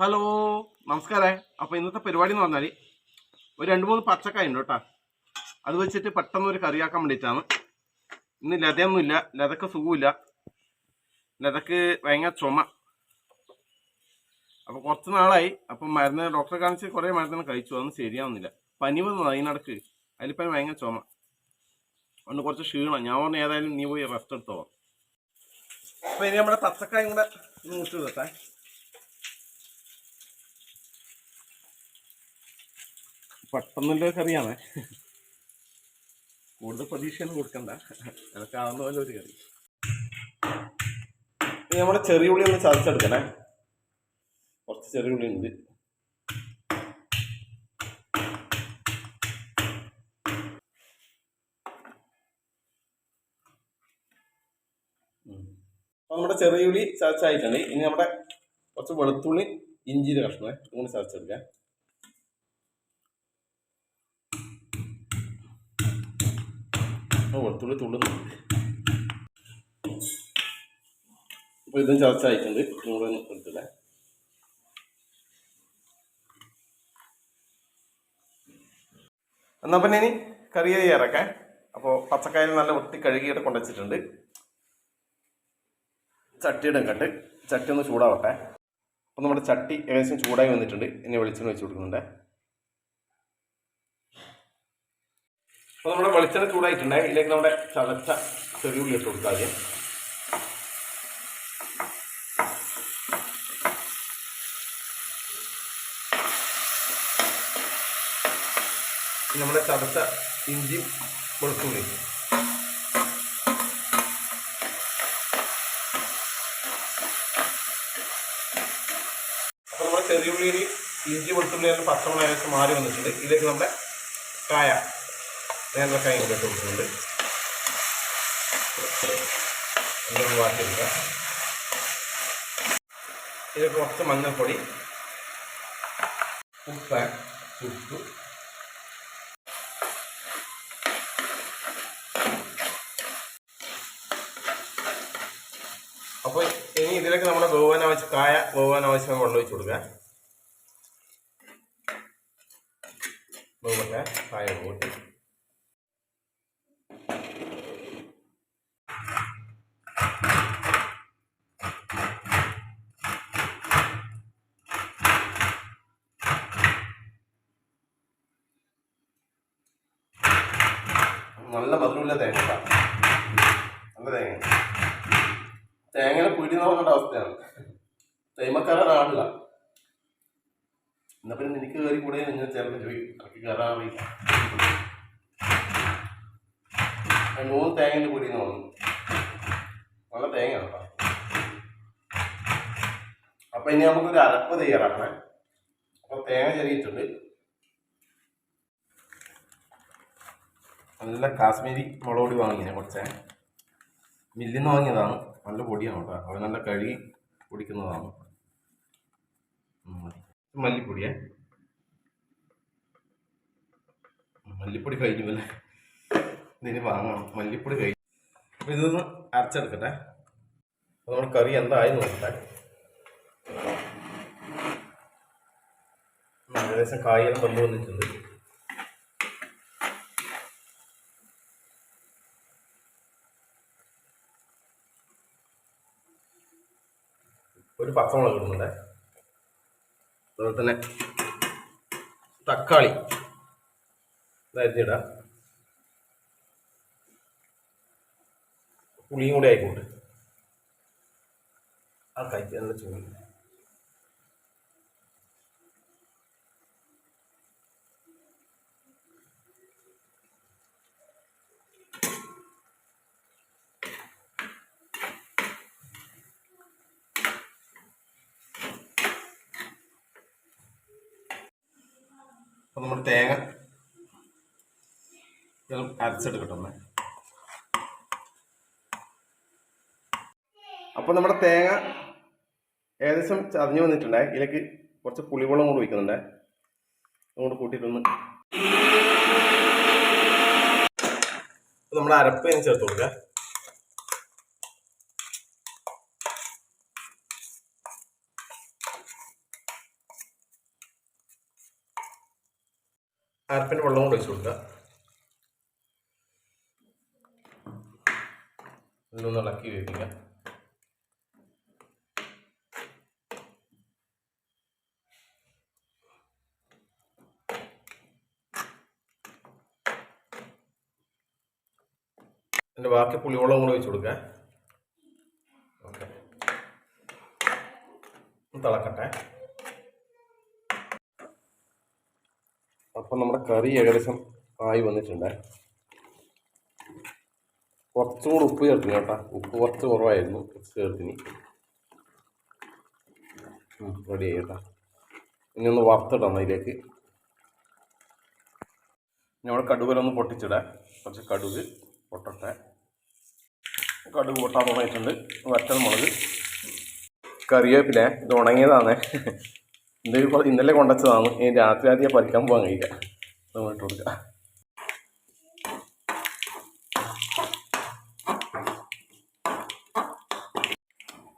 Hello നമസ്കാരം. അപ്പോൾ ഇന്നത്തെ പരിപാടി എന്ന് പറഞ്ഞാൽ ഒരു രണ്ട് മൂന്ന് പച്ചക്കായ ഉണ്ട് കേട്ടോ. അത് വെച്ചിട്ട് പെട്ടെന്ന് ഒരു കറിയാക്കാൻ വേണ്ടിയിട്ടാണ്. ഇന്ന് ലതയൊന്നുമില്ല ലതക്ക് സുഖമില്ല ലതക്ക് ഭയങ്കര ചുമ. അപ്പോൾ കുറച്ച് നാളായി. അപ്പം മരുന്ന് ഡോക്ടറെ കാണിച്ച് കുറേ മരുന്ന് കഴിച്ചു. അതൊന്നും ശരിയാവുന്നില്ല. പനി വന്നു അതിനടക്ക് അതിലിപ്പം ഭയങ്കര ചുമ. ഒന്ന് കുറച്ച് ക്ഷീണം. ഞാൻ പറഞ്ഞു ഏതായാലും നീ പോയി റെസ്റ്റ് എടുത്തോ അപ്പോൾ ഇനി നമ്മുടെ പച്ചക്കായും കൂടെ ഒന്ന് മുട്ട് പെട്ടെന്നുള്ള കറിയാണ്. കൂടുതൽ പ്രതീക്ഷയൊന്നും കൊടുക്കണ്ട. അതൊക്കെ ആവുന്ന പോലെ ഒരു കറി. നമ്മുടെ ചെറിയ ഉള്ളി ഒന്ന് ചതച്ചെടുക്കണേ. കുറച്ച് ചെറിയ ഉള്ളി ഉണ്ട്. അപ്പോൾ നമ്മുടെ ചെറിയ ഉള്ളി ചതച്ചായിട്ടുണ്ട്. ഇനി നമ്മുടെ കുറച്ച് വെളുത്തുള്ളി ഇഞ്ചിയുടെ കഷ്ണം കൂടി ചതച്ചെടുക്കാം. വെളുത്തുള്ളി തുള്ളുന്നു. അപ്പൊ ഇതും കൂടെ ഒന്ന് എടുത്തില്ലേ എന്നാ പിന്നെ ഇനി കറി ചെയ്യാറൊക്കെ അപ്പോൾ പച്ചക്കായൽ നല്ല വൃത്തി കഴുകിയിട്ട് കൊണ്ടുവച്ചിട്ടുണ്ട്. ചട്ടിയുടെ കട്ട് ചട്ടി ഒന്ന് ചൂടാവട്ടെ. അപ്പോൾ നമ്മുടെ ചട്ടി ഏകദേശം ചൂടായി വന്നിട്ടുണ്ട്. ഇനി വെളിച്ചെണ്ണ വെച്ച് കൊടുക്കുന്നുണ്ട്. അപ്പോൾ നമ്മുടെ വെളിച്ചെണ്ണ ചൂടായിട്ടുണ്ട്. ഇതിലേക്ക് നമ്മുടെ ചതച്ച ചെറിയ ഉള്ളി ഇട്ട് കൊടുത്താൽ മതി നമ്മുടെ ചതച്ച ഇഞ്ചി വെളുത്തുള്ളി അപ്പോൾ നമ്മുടെ ചെറിയ ഉള്ളിയിൽ ഇഞ്ചി വെളുത്തുള്ളി പച്ചമുളക് മാറി വന്നിട്ടുണ്ട്. ഇതിലേക്ക് നമ്മുടെ കായ. നേന്ത്രക്കായ ഇങ്ങോട്ട് കൊടുക്കുന്നുണ്ട്. ഇതൊന്ന് ഇതിലേക്ക് കുറച്ച് മഞ്ഞൾപ്പൊടി ഉപ്പ് ഉപ്പ്. അപ്പോൾ ഇനി ഇതിലേക്ക് നമ്മുടെ വേവാൻ ആവശ്യം കായ വേവാൻ ആവശ്യം വെള്ളം ഒഴിച്ച് വേവട്ടെ കായ വേവട്ടെ നല്ല മധുരമില്ല തേങ്ങ. നല്ല തേങ്ങ. തേങ്ങനെ പിടിന്ന് പറഞ്ഞ അവസ്ഥയാണ്. തേമക്കാരൻ ആടില്ല. എന്നാ പിന്നെ നിനക്ക് കയറി കൂടെ നിങ്ങൾ ചേർന്ന് ചോദിക്കും. എനിക്ക് കയറാൻ അറിയില്ല മൂന്ന് തേങ്ങന്റെ പിടിന്ന് പറഞ്ഞു. നല്ല തേങ്ങ കേട്ടോ. അപ്പൊ ഇനി നമുക്കൊരു അരപ്പ് തയ്യാറാക്കണേ. അപ്പൊ തേങ്ങ ചെറിയിട്ടുണ്ട്. നല്ല കാശ്മീരി മുളക് പൊടി വാങ്ങിയാണ് കുറച്ചേ. മില്ലിൽ നിന്ന് വാങ്ങിയതാണ്. നല്ല പൊടിയാണ് കേട്ടോ. അവർ നല്ല കഴുകി പൊടിക്കുന്നതാണ്. മല്ലിപ്പൊടിയേ. മല്ലിപ്പൊടി കഴിഞ്ഞു അല്ലേ? ഇതിന് വാങ്ങണം. മല്ലിപ്പൊടി കഴിഞ്ഞു. അപ്പോൾ ഇതൊന്ന് അരച്ചെടുക്കട്ടെ. അപ്പോൾ നമ്മുടെ കറി എന്തായി നോക്കട്ടെ. ഏകദേശം കായെല്ലാം വെന്ത് വന്നിട്ടുണ്ട് ഒരു പച്ചമുളക് ഇടുന്നുണ്ട് അതുപോലെ തന്നെ തക്കാളി. അരിഞ്ഞിടാം. പുളിയും കൂടി ആയിക്കോട്ടെ. ആ കഴിക്കാൻ ചൂട് അപ്പം നമ്മൾ തേങ്ങ അരച്ചെടുക്കട്ടെ ഒന്ന്. അപ്പോൾ നമ്മുടെ തേങ്ങ ഏകദേശം ചതഞ്ഞു വന്നിട്ടുണ്ടേ. ഇതിലേക്ക് കുറച്ച് പുളിവെള്ളം കൂടി ഒഴിക്കുന്നുണ്ടേ. അതുകൊണ്ട് കൂട്ടിയിട്ടൊന്ന് നമ്മുടെ അരപ്പ് അതിന് ചേർത്ത് കൊടുക്കുക. അരപ്പിന്റെ വെള്ളം കൊണ്ട് ഒഴിച്ചു കൊടുക്കുക. ഇന്നൊന്ന് ഇളക്കി വേവിക്കുക. എന്റെ ബാക്കി പുളിവെള്ളം കൂടെ ഒഴിച്ചു കൊടുക്കുക. ഓക്കെ. തിളക്കട്ടെ. അപ്പം നമ്മുടെ കറി ഏകദേശം ആയി വന്നിട്ടുണ്ട്. കുറച്ചും കൂടി ഉപ്പ് ചേർത്തിന് കേട്ടോ. ഉപ്പ് കുറച്ച് കുറവായിരുന്നു ചേർത്തിന്. റെഡി ആയി കേട്ടോ. ഇനി ഒന്ന് വറുത്തിടാം അതിലേക്ക്. നമ്മൾ കടുവലൊന്ന് പൊട്ടിച്ചിടാം. കുറച്ച് കടുക് പൊട്ടട്ടെ. കടുക് പൊട്ടാൻ തുടങ്ങിയിട്ടുണ്ട്. വറ്റൽ മുളക്. കറിവേപ്പില. ഇത് ഉണങ്ങിയതാണ് ഇപ്പൊ ഇന്നലെ കൊണ്ടുവച്ചതാണ്. ഇനി രാത്രി ആദ്യം പറിക്കാൻ പോകാൻ കഴിയില്ല. നമ്മൾ ഇട്ട് കൊടുക്കുക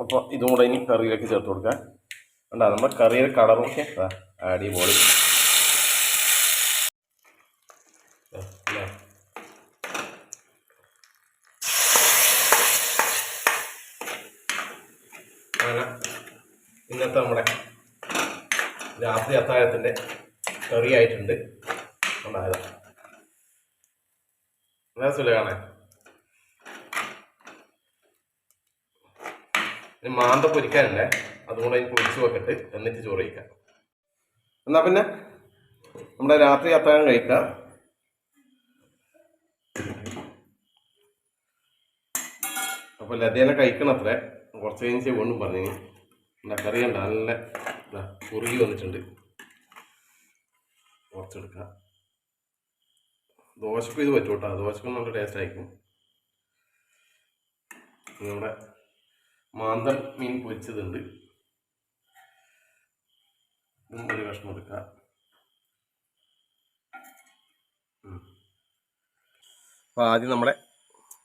അപ്പോൾ ഇതും കൂടെ ഇനി കറിയിലേക്ക് ചേർത്ത് കൊടുക്കുക കണ്ടാ നമ്മുടെ കറിയുടെ കളറൊക്കെ അടിപൊളി ദാ, ഇല്ലേ? അങ്ങനെ ഇന്നത്തെ നമ്മുടെ അത്താഴത്തിന്റെ കറി ആയിട്ടുണ്ട് ഉണ്ടായതാ രസമില്ല കാണാൻ? ഇനി മാന്ത പൊരിക്കാനുണ്ടേ. അതുകൊണ്ട് അതിന് പൊരിച്ച് വെക്കട്ട്. എന്നിട്ട് ചോറ് കഴിക്കാം. എന്നാ പിന്നെ നമ്മുടെ രാത്രി അത്താഴം കഴിക്കാം. അപ്പോൾ ലതേനെ കഴിക്കണത്രേ. കുറച്ച് കഴിഞ്ഞ് വീണ്ടും പറഞ്ഞു എന്താ കറി നല്ല കുറുകി വന്നിട്ടുണ്ട്. കുറച്ചെടുക്കാം ദോശക്കും ഇത് പറ്റും കേട്ടോ. ദോശക്കും നല്ല ടേസ്റ്റ് ആയിരിക്കും. നമ്മുടെ മാന്തൽ മീൻ പൊരിച്ചതുണ്ട്. ഒരു കഷ്ണം എടുക്കാം. അപ്പോൾ ആദ്യം നമ്മുടെ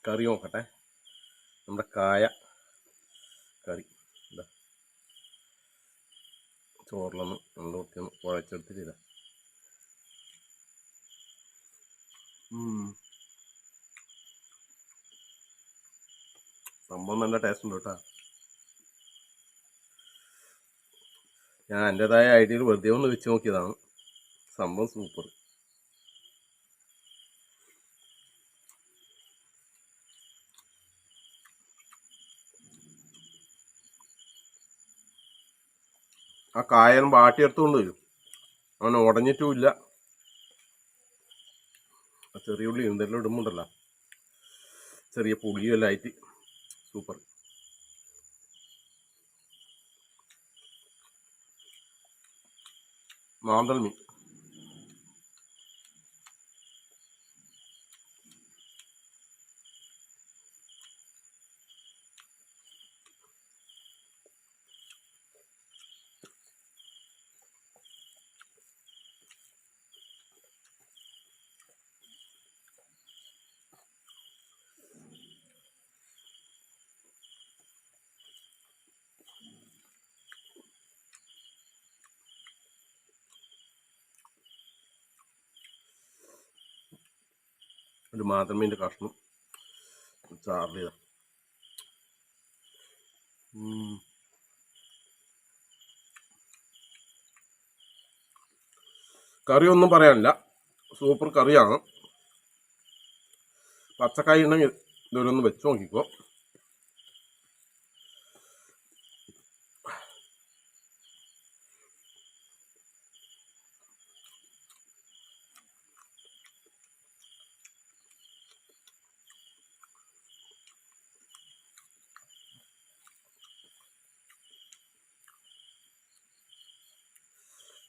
കറി നോക്കട്ടെ. നമ്മുടെ കായ കറി. ചോറിലൊന്ന് നല്ല വൃത്തിയൊന്ന് കുഴച്ചെടുത്തിട്ട് ഇതാ. സംഭവം നല്ല ടേസ്റ്റ് ഉണ്ട് കേട്ടോ. ഞാൻ എന്റെതായ ഐഡിയയിൽ വെറുതെ ഒന്ന് വെച്ച് നോക്കിയതാണ്. സംഭവം സൂപ്പർ ആ കായലും വാട്ടിയെടുത്തുകൊണ്ട് വരും. അവൻ ഉടഞ്ഞിട്ടുമില്ല ചെറിയ ഉള്ളി എന്തെല്ലാം ഇടുമ്പോണ്ടല്ലോ. ചെറിയ പുളിയും ആയിട്ട്. സൂപ്പർ. മാന്തൽ മീൻ ഒരു മീന്റെ കഷ്ണം ചാർജ് ചെയ്ത. കറി ഒന്നും പറയാനില്ല. സൂപ്പർ കറിയാണ്. പച്ചക്കായ ഉണ്ടെങ്കിൽ ഇതൊരൊന്ന് വെച്ച് നോക്കിക്കോ.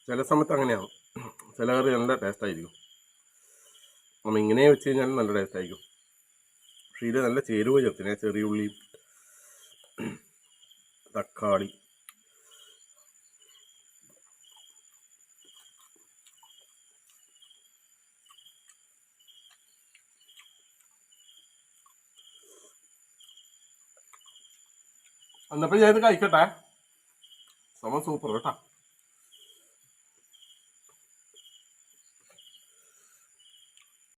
ചില സമയത്ത് അങ്ങനെയാവും. ചില കറി നല്ല ടേസ്റ്റ് ആയിരിക്കും. നമ്മൾ ഇങ്ങനെ വെച്ച് കഴിഞ്ഞാൽ നല്ല ടേസ്റ്റ് ആയിരിക്കും. പക്ഷേ ഇത് നല്ല ചേരുവ ചേർത്തിനെ. ചെറിയ ഉള്ളി തക്കാളി. എന്നപ്പോൾ ഞാൻ ഇത് കഴിക്കട്ടെ. സമ സൂപ്പർ കേട്ടോ.